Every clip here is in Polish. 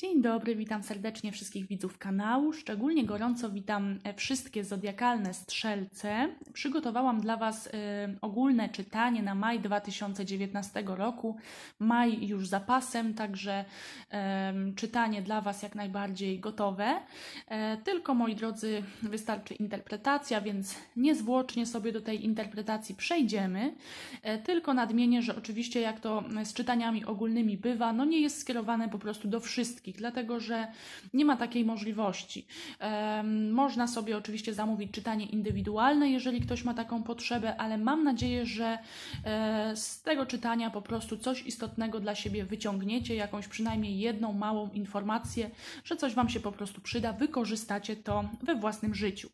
Dzień dobry, witam serdecznie wszystkich widzów kanału. Szczególnie gorąco witam e, wszystkie zodiakalne strzelce. Przygotowałam dla Was y, ogólne czytanie na maj 2019 roku. Maj już za pasem, także czytanie dla Was jak najbardziej gotowe. E, tylko moi drodzy, wystarczy interpretacja, więc niezwłocznie sobie do tej interpretacji przejdziemy. E, tylko nadmienię, że oczywiście jak to z czytaniami ogólnymi bywa, no nie jest skierowane po prostu do wszystkich dlatego że nie ma takiej możliwości. Można sobie oczywiście zamówić czytanie indywidualne, jeżeli ktoś ma taką potrzebę, ale mam nadzieję, że e, z tego czytania po prostu coś istotnego dla siebie wyciągniecie, jakąś przynajmniej jedną małą informację, że coś Wam się po prostu przyda, wykorzystacie to we własnym życiu.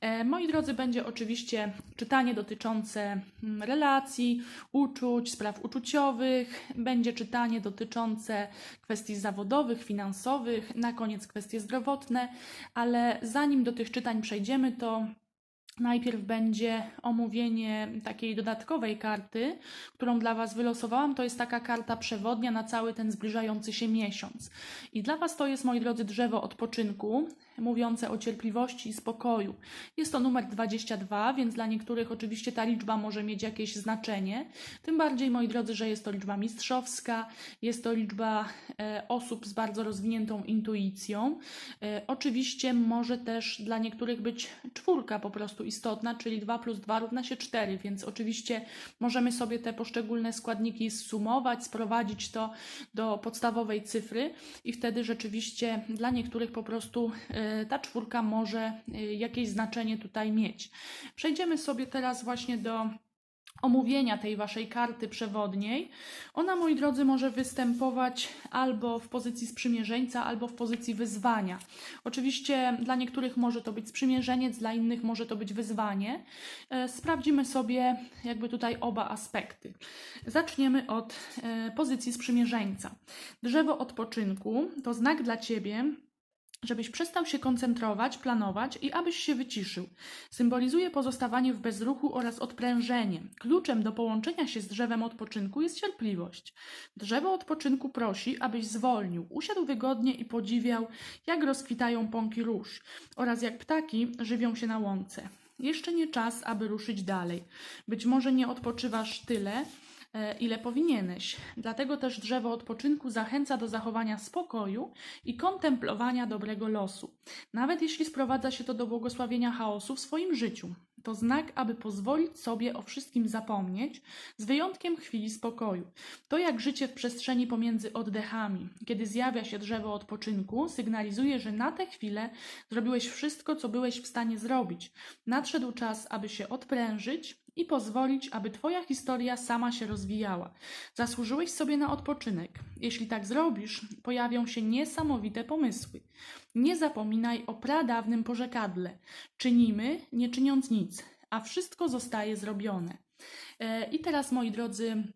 E, moi drodzy, będzie oczywiście czytanie dotyczące mm, relacji, uczuć, spraw uczuciowych, będzie czytanie dotyczące kwestii zawodowych, finansowych, finansowych, na koniec kwestie zdrowotne, ale zanim do tych czytań przejdziemy, to Najpierw będzie omówienie takiej dodatkowej karty, którą dla Was wylosowałam. To jest taka karta przewodnia na cały ten zbliżający się miesiąc. I dla Was to jest, moi drodzy, drzewo odpoczynku mówiące o cierpliwości i spokoju. Jest to numer 22, więc dla niektórych oczywiście ta liczba może mieć jakieś znaczenie. Tym bardziej, moi drodzy, że jest to liczba mistrzowska, jest to liczba e, osób z bardzo rozwiniętą intuicją. E, oczywiście może też dla niektórych być czwórka po prostu istotna, czyli 2 plus 2 równa się 4, więc oczywiście możemy sobie te poszczególne składniki zsumować, sprowadzić to do podstawowej cyfry i wtedy rzeczywiście dla niektórych po prostu e, ta czwórka może y, jakieś znaczenie tutaj mieć. Przejdziemy sobie teraz właśnie do omówienia tej waszej karty przewodniej. Ona, moi drodzy, może występować albo w pozycji sprzymierzeńca, albo w pozycji wyzwania. Oczywiście dla niektórych może to być sprzymierzeniec, dla innych może to być wyzwanie. E, sprawdzimy sobie jakby tutaj oba aspekty. Zaczniemy od e, pozycji sprzymierzeńca. Drzewo odpoczynku to znak dla ciebie, żebyś przestał się koncentrować, planować i abyś się wyciszył. Symbolizuje pozostawanie w bezruchu oraz odprężenie. Kluczem do połączenia się z drzewem odpoczynku jest cierpliwość. Drzewo odpoczynku prosi, abyś zwolnił, usiadł wygodnie i podziwiał, jak rozkwitają pąki róż oraz jak ptaki żywią się na łące. Jeszcze nie czas, aby ruszyć dalej. Być może nie odpoczywasz tyle, ile powinieneś. Dlatego też drzewo odpoczynku zachęca do zachowania spokoju i kontemplowania dobrego losu, nawet jeśli sprowadza się to do błogosławienia chaosu w swoim życiu. To znak, aby pozwolić sobie o wszystkim zapomnieć, z wyjątkiem chwili spokoju. To jak życie w przestrzeni pomiędzy oddechami. Kiedy zjawia się drzewo odpoczynku, sygnalizuje, że na tę chwilę zrobiłeś wszystko, co byłeś w stanie zrobić. Nadszedł czas, aby się odprężyć i pozwolić, aby Twoja historia sama się rozwijała. Zasłużyłeś sobie na odpoczynek. Jeśli tak zrobisz, pojawią się niesamowite pomysły. Nie zapominaj o pradawnym porzekadle. Czynimy, nie czyniąc nic, a wszystko zostaje zrobione. E, I teraz, moi drodzy,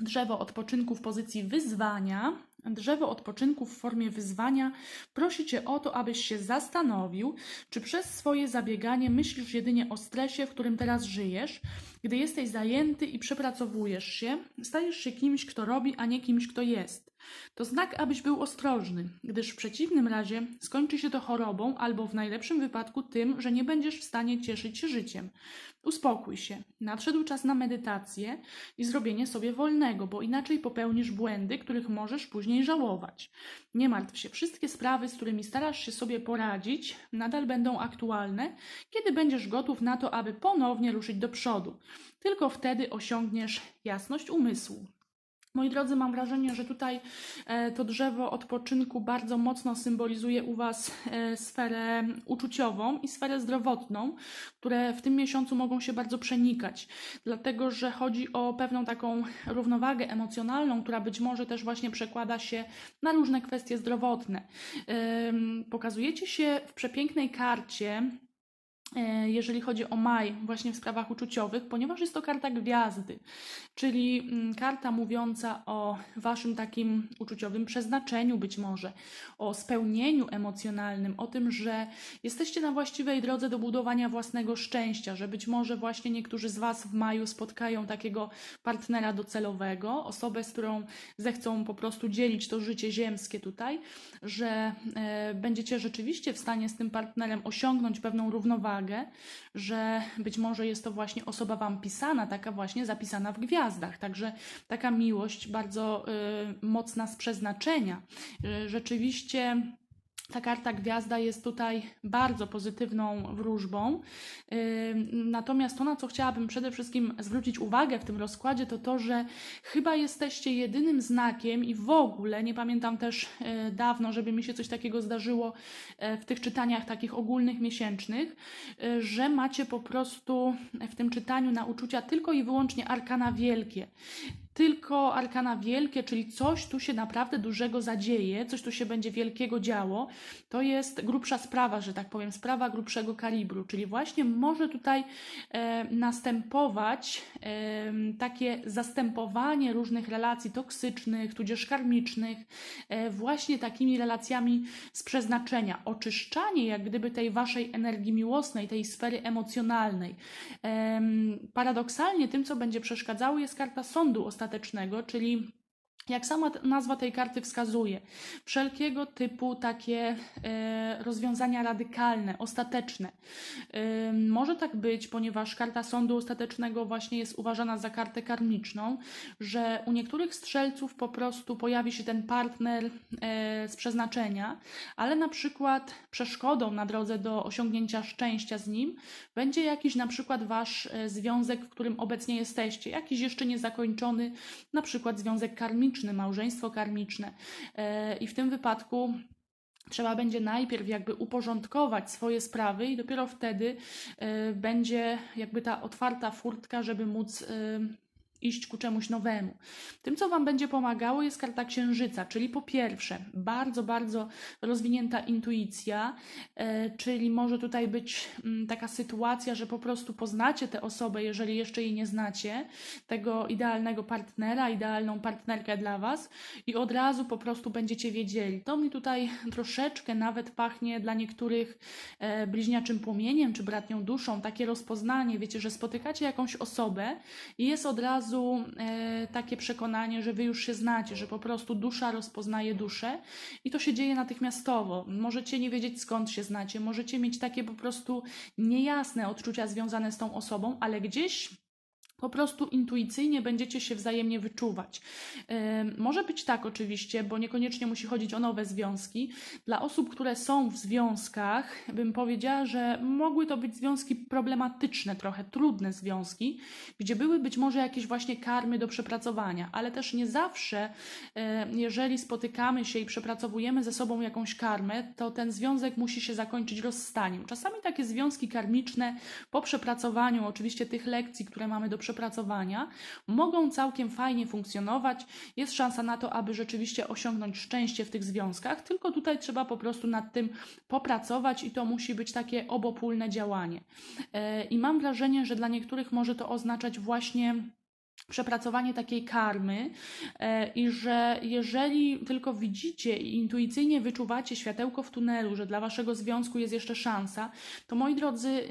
drzewo odpoczynku w pozycji wyzwania Drzewo odpoczynku w formie wyzwania prosi Cię o to, abyś się zastanowił, czy przez swoje zabieganie myślisz jedynie o stresie, w którym teraz żyjesz. Gdy jesteś zajęty i przepracowujesz się, stajesz się kimś, kto robi, a nie kimś, kto jest. To znak, abyś był ostrożny, gdyż w przeciwnym razie skończy się to chorobą albo w najlepszym wypadku tym, że nie będziesz w stanie cieszyć się życiem. Uspokój się. Nadszedł czas na medytację i zrobienie sobie wolnego, bo inaczej popełnisz błędy, których możesz później żałować. Nie martw się, wszystkie sprawy, z którymi starasz się sobie poradzić, nadal będą aktualne, kiedy będziesz gotów na to, aby ponownie ruszyć do przodu. Tylko wtedy osiągniesz jasność umysłu. Moi drodzy, mam wrażenie, że tutaj e, to drzewo odpoczynku bardzo mocno symbolizuje u Was e, sferę uczuciową i sferę zdrowotną, które w tym miesiącu mogą się bardzo przenikać, dlatego że chodzi o pewną taką równowagę emocjonalną, która być może też właśnie przekłada się na różne kwestie zdrowotne. Pokazujecie się w przepięknej karcie jeżeli chodzi o maj, właśnie w sprawach uczuciowych, ponieważ jest to karta gwiazdy, czyli mm, karta mówiąca o waszym takim uczuciowym przeznaczeniu, być może, o spełnieniu emocjonalnym, o tym, że jesteście na właściwej drodze do budowania własnego szczęścia, że być może właśnie niektórzy z was w maju spotkają takiego partnera docelowego, osobę, z którą zechcą po prostu dzielić to życie ziemskie tutaj, że e, będziecie rzeczywiście w stanie z tym partnerem osiągnąć pewną równowagę, że być może jest to właśnie osoba Wam pisana, taka właśnie zapisana w gwiazdach. Także taka miłość bardzo y, mocna z przeznaczenia. Y, rzeczywiście ta karta gwiazda jest tutaj bardzo pozytywną wróżbą. Natomiast to, na co chciałabym przede wszystkim zwrócić uwagę w tym rozkładzie, to to, że chyba jesteście jedynym znakiem i w ogóle, nie pamiętam też yy, dawno, żeby mi się coś takiego zdarzyło yy, w tych czytaniach takich ogólnych, miesięcznych, yy, że macie po prostu w tym czytaniu na uczucia tylko i wyłącznie arkana wielkie tylko arkana wielkie, czyli coś tu się naprawdę dużego zadzieje, coś tu się będzie wielkiego działo, to jest grubsza sprawa, że tak powiem, sprawa grubszego kalibru, czyli właśnie może tutaj e, następować e, takie zastępowanie różnych relacji toksycznych, tudzież karmicznych, e, właśnie takimi relacjami z przeznaczenia, oczyszczanie jak gdyby tej waszej energii miłosnej, tej sfery emocjonalnej. E, paradoksalnie tym, co będzie przeszkadzało, jest karta sądu ostatecznego, czyli jak sama nazwa tej karty wskazuje, wszelkiego typu takie e, rozwiązania radykalne, ostateczne. Może tak być, ponieważ karta sądu ostatecznego właśnie jest uważana za kartę karmiczną, że u niektórych strzelców po prostu pojawi się ten partner e, z przeznaczenia, ale na przykład przeszkodą na drodze do osiągnięcia szczęścia z nim będzie jakiś na przykład wasz e, związek, w którym obecnie jesteście, jakiś jeszcze niezakończony, na przykład związek karmiczny małżeństwo karmiczne. E, I w tym wypadku trzeba będzie najpierw jakby uporządkować swoje sprawy i dopiero wtedy e, będzie jakby ta otwarta furtka, żeby móc e, iść ku czemuś nowemu. Tym, co Wam będzie pomagało, jest karta księżyca, czyli po pierwsze, bardzo, bardzo rozwinięta intuicja, e, czyli może tutaj być mm, taka sytuacja, że po prostu poznacie tę osobę, jeżeli jeszcze jej nie znacie, tego idealnego partnera, idealną partnerkę dla Was i od razu po prostu będziecie wiedzieli. To mi tutaj troszeczkę nawet pachnie dla niektórych e, bliźniaczym płomieniem czy bratnią duszą, takie rozpoznanie, wiecie, że spotykacie jakąś osobę i jest od razu razu e, takie przekonanie, że wy już się znacie, że po prostu dusza rozpoznaje duszę i to się dzieje natychmiastowo. Możecie nie wiedzieć skąd się znacie, możecie mieć takie po prostu niejasne odczucia związane z tą osobą, ale gdzieś po prostu intuicyjnie będziecie się wzajemnie wyczuwać. Może być tak oczywiście, bo niekoniecznie musi chodzić o nowe związki. Dla osób, które są w związkach, bym powiedziała, że mogły to być związki problematyczne, trochę trudne związki, gdzie były być może jakieś właśnie karmy do przepracowania, ale też nie zawsze, jeżeli spotykamy się i przepracowujemy ze sobą jakąś karmę, to ten związek musi się zakończyć rozstaniem. Czasami takie związki karmiczne po przepracowaniu oczywiście tych lekcji, które mamy do przepracowania, przepracowania, mogą całkiem fajnie funkcjonować. Jest szansa na to, aby rzeczywiście osiągnąć szczęście w tych związkach, tylko tutaj trzeba po prostu nad tym popracować i to musi być takie obopólne działanie. E, I mam wrażenie, że dla niektórych może to oznaczać właśnie przepracowanie takiej karmy e, i że jeżeli tylko widzicie i intuicyjnie wyczuwacie światełko w tunelu, że dla waszego związku jest jeszcze szansa, to moi drodzy,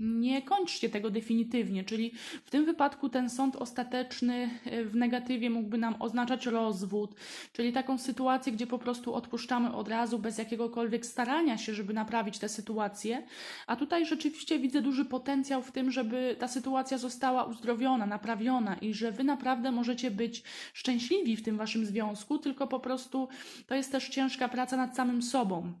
nie kończcie tego definitywnie, czyli w tym wypadku ten sąd ostateczny e, w negatywie mógłby nam oznaczać rozwód, czyli taką sytuację, gdzie po prostu odpuszczamy od razu bez jakiegokolwiek starania się, żeby naprawić tę sytuację, a tutaj rzeczywiście widzę duży potencjał w tym, żeby ta sytuacja została uzdrowiona, naprawiona, i że wy naprawdę możecie być szczęśliwi w tym waszym związku, tylko po prostu to jest też ciężka praca nad samym sobą.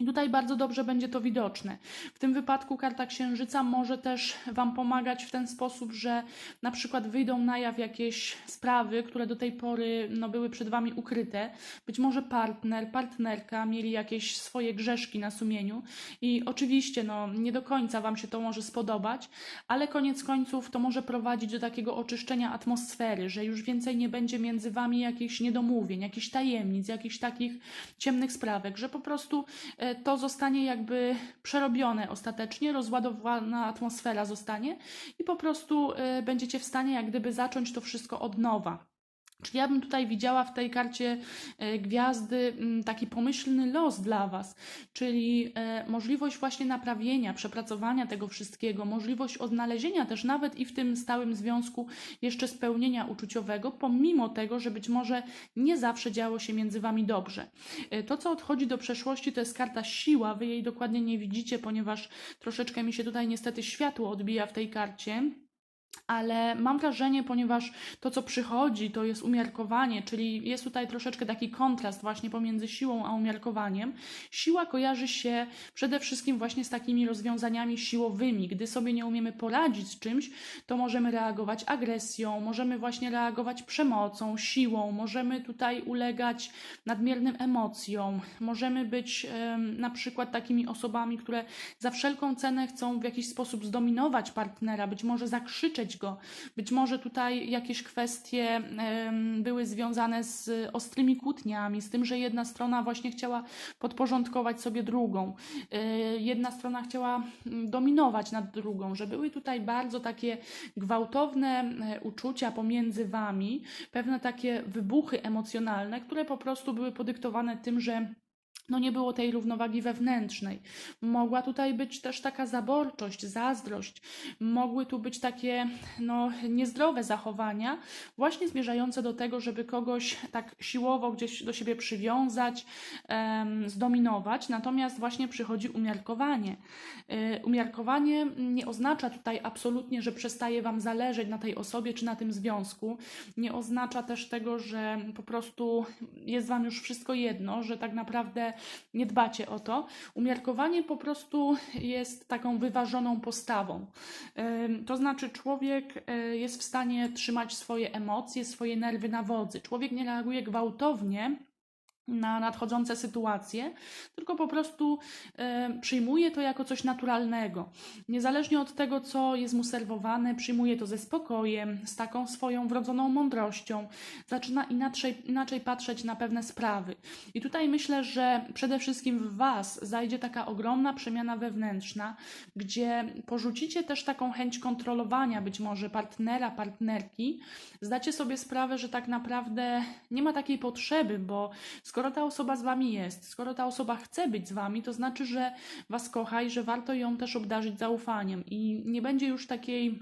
I tutaj bardzo dobrze będzie to widoczne. W tym wypadku karta księżyca może też Wam pomagać w ten sposób, że na przykład wyjdą na jaw jakieś sprawy, które do tej pory no, były przed Wami ukryte. Być może partner, partnerka mieli jakieś swoje grzeszki na sumieniu i oczywiście no, nie do końca Wam się to może spodobać, ale koniec końców to może prowadzić do takiego oczyszczenia atmosfery, że już więcej nie będzie między Wami jakichś niedomówień, jakichś tajemnic, jakichś takich ciemnych sprawek, że po prostu e, to zostanie jakby przerobione ostatecznie, rozładowana atmosfera zostanie i po prostu e, będziecie w stanie jak gdyby zacząć to wszystko od nowa. Czyli ja bym tutaj widziała w tej karcie e, gwiazdy mm, taki pomyślny los dla Was, czyli e, możliwość właśnie naprawienia, przepracowania tego wszystkiego, możliwość odnalezienia też nawet i w tym stałym związku jeszcze spełnienia uczuciowego, pomimo tego, że być może nie zawsze działo się między Wami dobrze. E, to, co odchodzi do przeszłości, to jest karta siła. Wy jej dokładnie nie widzicie, ponieważ troszeczkę mi się tutaj niestety światło odbija w tej karcie ale mam wrażenie, ponieważ to, co przychodzi, to jest umiarkowanie, czyli jest tutaj troszeczkę taki kontrast właśnie pomiędzy siłą a umiarkowaniem. Siła kojarzy się przede wszystkim właśnie z takimi rozwiązaniami siłowymi. Gdy sobie nie umiemy poradzić z czymś, to możemy reagować agresją, możemy właśnie reagować przemocą, siłą, możemy tutaj ulegać nadmiernym emocjom, możemy być na przykład takimi osobami, które za wszelką cenę chcą w jakiś sposób zdominować partnera, być może zakrzyczeć go. Być może tutaj jakieś kwestie były związane z ostrymi kłótniami, z tym, że jedna strona właśnie chciała podporządkować sobie drugą, e, jedna strona chciała dominować nad drugą, że były tutaj bardzo takie gwałtowne e, uczucia pomiędzy wami, pewne takie wybuchy emocjonalne, które po prostu były podyktowane tym, że no nie było tej równowagi wewnętrznej. Mogła tutaj być też taka zaborczość, zazdrość, mogły tu być takie no, niezdrowe zachowania, właśnie zmierzające do tego, żeby kogoś tak siłowo gdzieś do siebie przywiązać, um, zdominować. Natomiast właśnie przychodzi umiarkowanie. Y, umiarkowanie nie oznacza tutaj absolutnie, że przestaje Wam zależeć na tej osobie czy na tym związku. Nie oznacza też tego, że po prostu jest Wam już wszystko jedno, że tak naprawdę nie dbacie o to. Umiarkowanie po prostu jest taką wyważoną postawą. To znaczy, człowiek e, jest w stanie trzymać swoje emocje, swoje nerwy na wodzy. Człowiek nie reaguje gwałtownie na nadchodzące sytuacje, tylko po prostu e, przyjmuje to jako coś naturalnego. Niezależnie od tego, co jest mu serwowane, przyjmuje to ze spokojem, z taką swoją wrodzoną mądrością, zaczyna inaczej, inaczej patrzeć na pewne sprawy. I tutaj myślę, że przede wszystkim w Was zajdzie taka ogromna przemiana wewnętrzna, gdzie porzucicie też taką chęć kontrolowania być może partnera, partnerki, zdacie sobie sprawę, że tak naprawdę nie ma takiej potrzeby, bo skoro skoro ta osoba z wami jest, skoro ta osoba chce być z wami, to znaczy, że was kocha i że warto ją też obdarzyć zaufaniem i nie będzie już takiej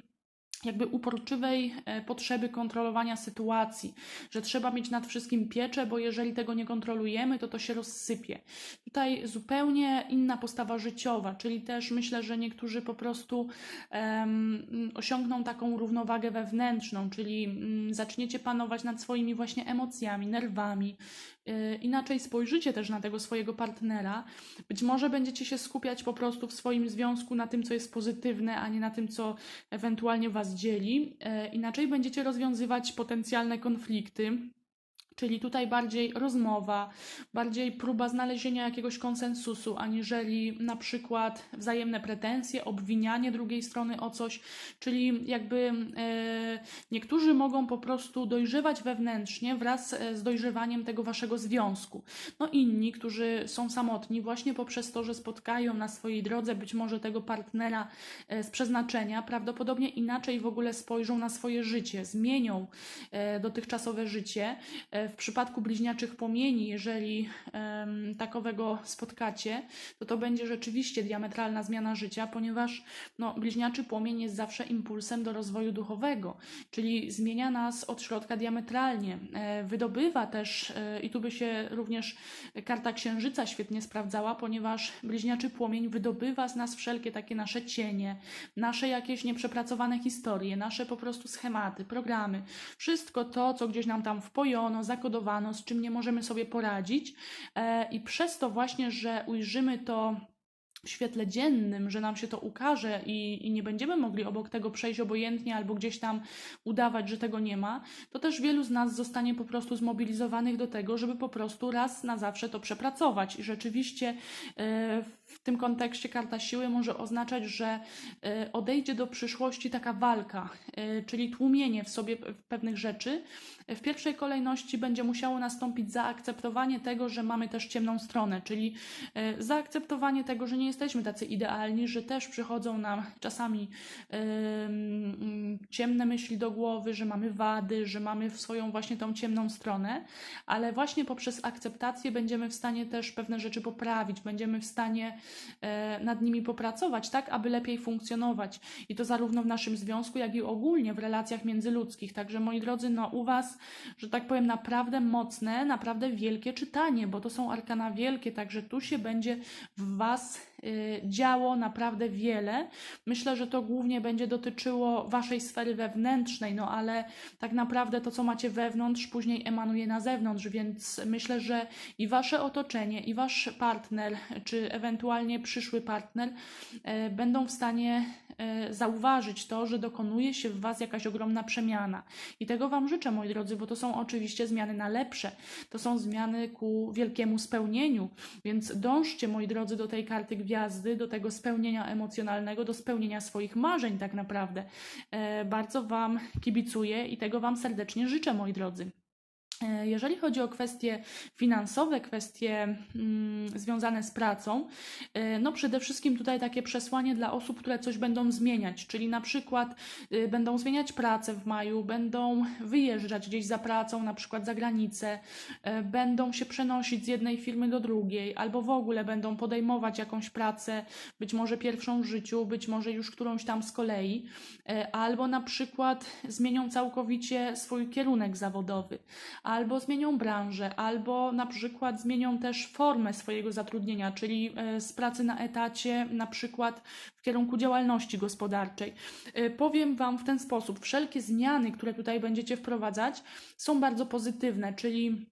jakby uporczywej e, potrzeby kontrolowania sytuacji, że trzeba mieć nad wszystkim pieczę, bo jeżeli tego nie kontrolujemy, to to się rozsypie. Tutaj zupełnie inna postawa życiowa, czyli też myślę, że niektórzy po prostu um, osiągną taką równowagę wewnętrzną, czyli um, zaczniecie panować nad swoimi właśnie emocjami, nerwami, inaczej spojrzycie też na tego swojego partnera. Być może będziecie się skupiać po prostu w swoim związku na tym, co jest pozytywne, a nie na tym, co ewentualnie Was dzieli. Y, inaczej będziecie rozwiązywać potencjalne konflikty Czyli tutaj bardziej rozmowa, bardziej próba znalezienia jakiegoś konsensusu, aniżeli na przykład wzajemne pretensje, obwinianie drugiej strony o coś. Czyli jakby e, niektórzy mogą po prostu dojrzewać wewnętrznie wraz e, z dojrzewaniem tego waszego związku. No inni, którzy są samotni, właśnie poprzez to, że spotkają na swojej drodze być może tego partnera e, z przeznaczenia, prawdopodobnie inaczej w ogóle spojrzą na swoje życie, zmienią e, dotychczasowe życie w przypadku bliźniaczych płomieni, jeżeli takowego spotkacie, to to będzie rzeczywiście diametralna zmiana życia, ponieważ no, bliźniaczy płomień jest zawsze impulsem do rozwoju duchowego, czyli zmienia nas od środka diametralnie. E, wydobywa też, e, i tu by się również karta księżyca świetnie sprawdzała, ponieważ bliźniaczy płomień wydobywa z nas wszelkie takie nasze cienie, nasze jakieś nieprzepracowane historie, nasze po prostu schematy, programy. Wszystko to, co gdzieś nam tam wpojono, zakodowano, z czym nie możemy sobie poradzić. E, I przez to właśnie, że ujrzymy to w świetle dziennym, że nam się to ukaże i, i nie będziemy mogli obok tego przejść obojętnie albo gdzieś tam udawać, że tego nie ma, to też wielu z nas zostanie po prostu zmobilizowanych do tego, żeby po prostu raz na zawsze to przepracować. I rzeczywiście e, w tym kontekście karta siły może oznaczać, że e, odejdzie do przyszłości taka walka, e, czyli tłumienie w sobie pewnych rzeczy. W pierwszej kolejności będzie musiało nastąpić zaakceptowanie tego, że mamy też ciemną stronę, czyli zaakceptowanie tego, że nie jesteśmy tacy idealni, że też przychodzą nam czasami ciemne myśli do głowy, że mamy wady, że mamy swoją właśnie tą ciemną stronę, ale właśnie poprzez akceptację będziemy w stanie też pewne rzeczy poprawić, będziemy w stanie e, nad nimi popracować, tak aby lepiej funkcjonować. I to zarówno w naszym związku, jak i ogólnie w relacjach międzyludzkich. Także moi drodzy, no u Was, że tak powiem, naprawdę mocne, naprawdę wielkie czytanie, bo to są arkana wielkie, także tu się będzie w Was działo naprawdę wiele. Myślę, że to głównie będzie dotyczyło Waszej sfery wewnętrznej, no ale tak naprawdę to, co macie wewnątrz, później emanuje na zewnątrz, więc myślę, że i Wasze otoczenie, i Wasz partner, czy ewentualnie przyszły partner e, będą w stanie e, zauważyć to, że dokonuje się w Was jakaś ogromna przemiana. I tego Wam życzę, moi drodzy, bo to są oczywiście zmiany na lepsze. To są zmiany ku wielkiemu spełnieniu. Więc dążcie, moi drodzy, do tej karty gwiazdy, do tego spełnienia emocjonalnego, do spełnienia swoich marzeń, tak naprawdę. E, bardzo Wam kibicuję i tego Wam serdecznie życzę, moi drodzy. E, jeżeli chodzi o kwestie finansowe, kwestie mm, związane z pracą, e, no przede wszystkim tutaj takie przesłanie dla osób, które coś będą zmieniać, czyli na przykład y, będą zmieniać pracę w maju, będą wyjeżdżać gdzieś za pracą, na przykład za granicę, e, będą się przenosić z jednej firmy do drugiej, albo w ogóle będą podejmować jakąś pracę, być może pierwszą w życiu, być może już którąś tam z kolei, albo na przykład zmienią całkowicie swój kierunek zawodowy albo zmienią branżę, albo na przykład zmienią też formę swojego zatrudnienia, czyli e, z pracy na etacie, na przykład w kierunku działalności gospodarczej. E, powiem Wam w ten sposób: wszelkie zmiany, które tutaj będziecie wprowadzać, są bardzo pozytywne, czyli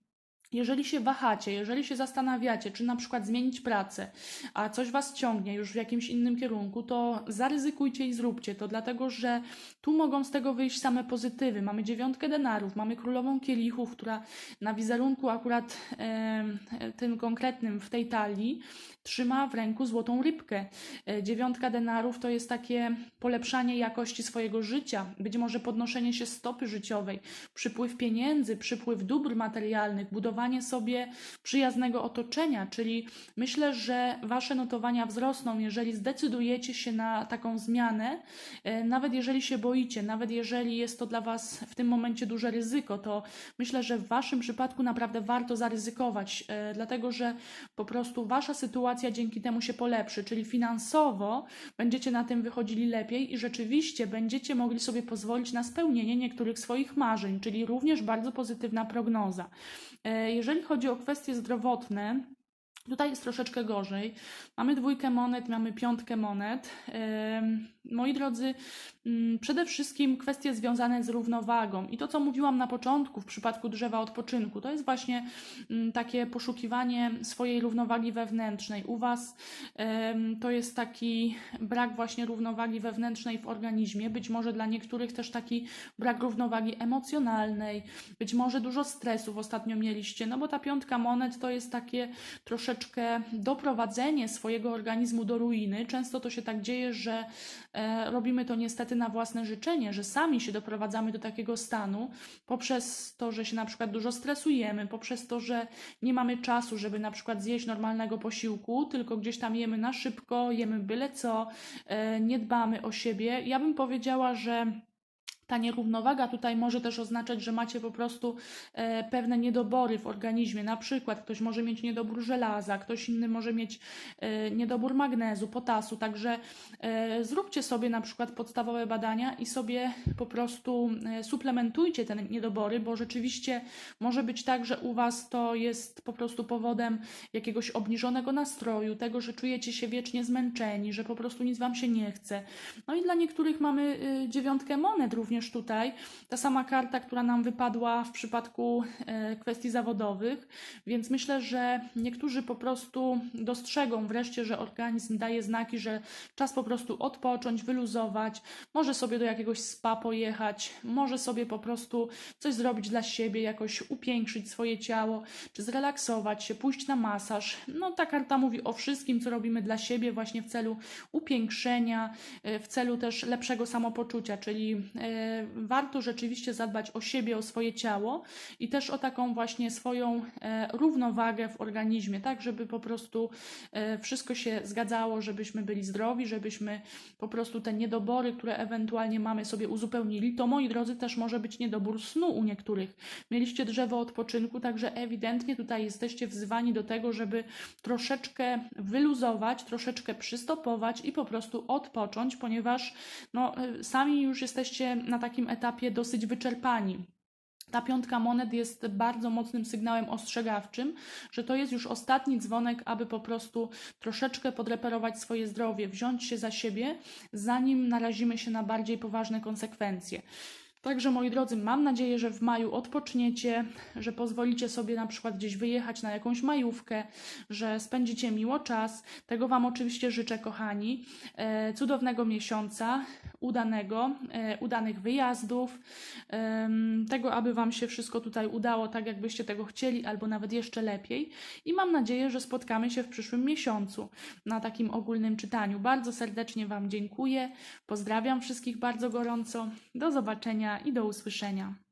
jeżeli się wahacie, jeżeli się zastanawiacie, czy na przykład zmienić pracę, a coś Was ciągnie już w jakimś innym kierunku, to zaryzykujcie i zróbcie to, dlatego że tu mogą z tego wyjść same pozytywy. Mamy dziewiątkę denarów, mamy królową kielichów, która na wizerunku akurat e, tym konkretnym w tej talii trzyma w ręku złotą rybkę. E, dziewiątka denarów to jest takie polepszanie jakości swojego życia, być może podnoszenie się stopy życiowej, przypływ pieniędzy, przypływ dóbr materialnych, budowanie sobie przyjaznego otoczenia, czyli myślę, że wasze notowania wzrosną, jeżeli zdecydujecie się na taką zmianę, e, nawet jeżeli się boicie, nawet jeżeli jest to dla was w tym momencie duże ryzyko, to myślę, że w waszym przypadku naprawdę warto zaryzykować, e, dlatego że po prostu wasza sytuacja sytuacja dzięki temu się polepszy, czyli finansowo będziecie na tym wychodzili lepiej i rzeczywiście będziecie mogli sobie pozwolić na spełnienie niektórych swoich marzeń, czyli również bardzo pozytywna prognoza. E, jeżeli chodzi o kwestie zdrowotne, Tutaj jest troszeczkę gorzej. Mamy dwójkę monet, mamy piątkę monet. Moi drodzy, mm, przede wszystkim kwestie związane z równowagą. I to, co mówiłam na początku w przypadku drzewa odpoczynku, to jest właśnie mm, takie poszukiwanie swojej równowagi wewnętrznej. U Was to jest taki brak właśnie równowagi wewnętrznej w organizmie. Być może dla niektórych też taki brak równowagi emocjonalnej. Być może dużo stresów ostatnio mieliście, no bo ta piątka monet to jest takie troszeczkę doprowadzenie swojego organizmu do ruiny. Często to się tak dzieje, że E, robimy to niestety na własne życzenie, że sami się doprowadzamy do takiego stanu poprzez to, że się na przykład dużo stresujemy, poprzez to, że nie mamy czasu, żeby na przykład zjeść normalnego posiłku, tylko gdzieś tam jemy na szybko, jemy byle co, e, nie dbamy o siebie. Ja bym powiedziała, że ta nierównowaga tutaj może też oznaczać, że macie po prostu e, pewne niedobory w organizmie. Na przykład ktoś może mieć niedobór żelaza, ktoś inny może mieć e, niedobór magnezu, potasu. Także e, zróbcie sobie na przykład podstawowe badania i sobie po prostu suplementujcie te niedobory, bo rzeczywiście może być tak, że u Was to jest po prostu powodem jakiegoś obniżonego nastroju, tego, że czujecie się wiecznie zmęczeni, że po prostu nic Wam się nie chce. No i dla niektórych mamy y, dziewiątkę monet również również tutaj. Ta sama karta, która nam wypadła w przypadku e, kwestii zawodowych, więc myślę, że niektórzy po prostu dostrzegą wreszcie, że organizm daje znaki, że czas po prostu odpocząć, wyluzować, może sobie do jakiegoś spa pojechać, może sobie po prostu coś zrobić dla siebie, jakoś upiększyć swoje ciało, czy zrelaksować się, pójść na masaż. No ta karta mówi o wszystkim, co robimy dla siebie właśnie w celu upiększenia, e, w celu też lepszego samopoczucia, czyli e, warto rzeczywiście zadbać o siebie, o swoje ciało i też o taką właśnie swoją e, równowagę w organizmie, tak, żeby po prostu e, wszystko się zgadzało, żebyśmy byli zdrowi, żebyśmy po prostu te niedobory, które ewentualnie mamy sobie uzupełnili. To moi drodzy też może być niedobór snu u niektórych. Mieliście drzewo odpoczynku, także ewidentnie tutaj jesteście wzywani do tego, żeby troszeczkę wyluzować, troszeczkę przystopować i po prostu odpocząć, ponieważ no, e, sami już jesteście na takim etapie dosyć wyczerpani. Ta piątka monet jest bardzo mocnym sygnałem ostrzegawczym, że to jest już ostatni dzwonek, aby po prostu troszeczkę podreperować swoje zdrowie, wziąć się za siebie, zanim narazimy się na bardziej poważne konsekwencje. Także moi drodzy, mam nadzieję, że w maju odpoczniecie, że pozwolicie sobie na przykład gdzieś wyjechać na jakąś majówkę, że spędzicie miło czas. Tego Wam oczywiście życzę, kochani. E, cudownego miesiąca, udanego, e, udanych wyjazdów, tego, aby Wam się wszystko tutaj udało tak, jakbyście tego chcieli, albo nawet jeszcze lepiej. I mam nadzieję, że spotkamy się w przyszłym miesiącu na takim ogólnym czytaniu. Bardzo serdecznie Wam dziękuję. Pozdrawiam wszystkich bardzo gorąco. Do zobaczenia i do usłyszenia.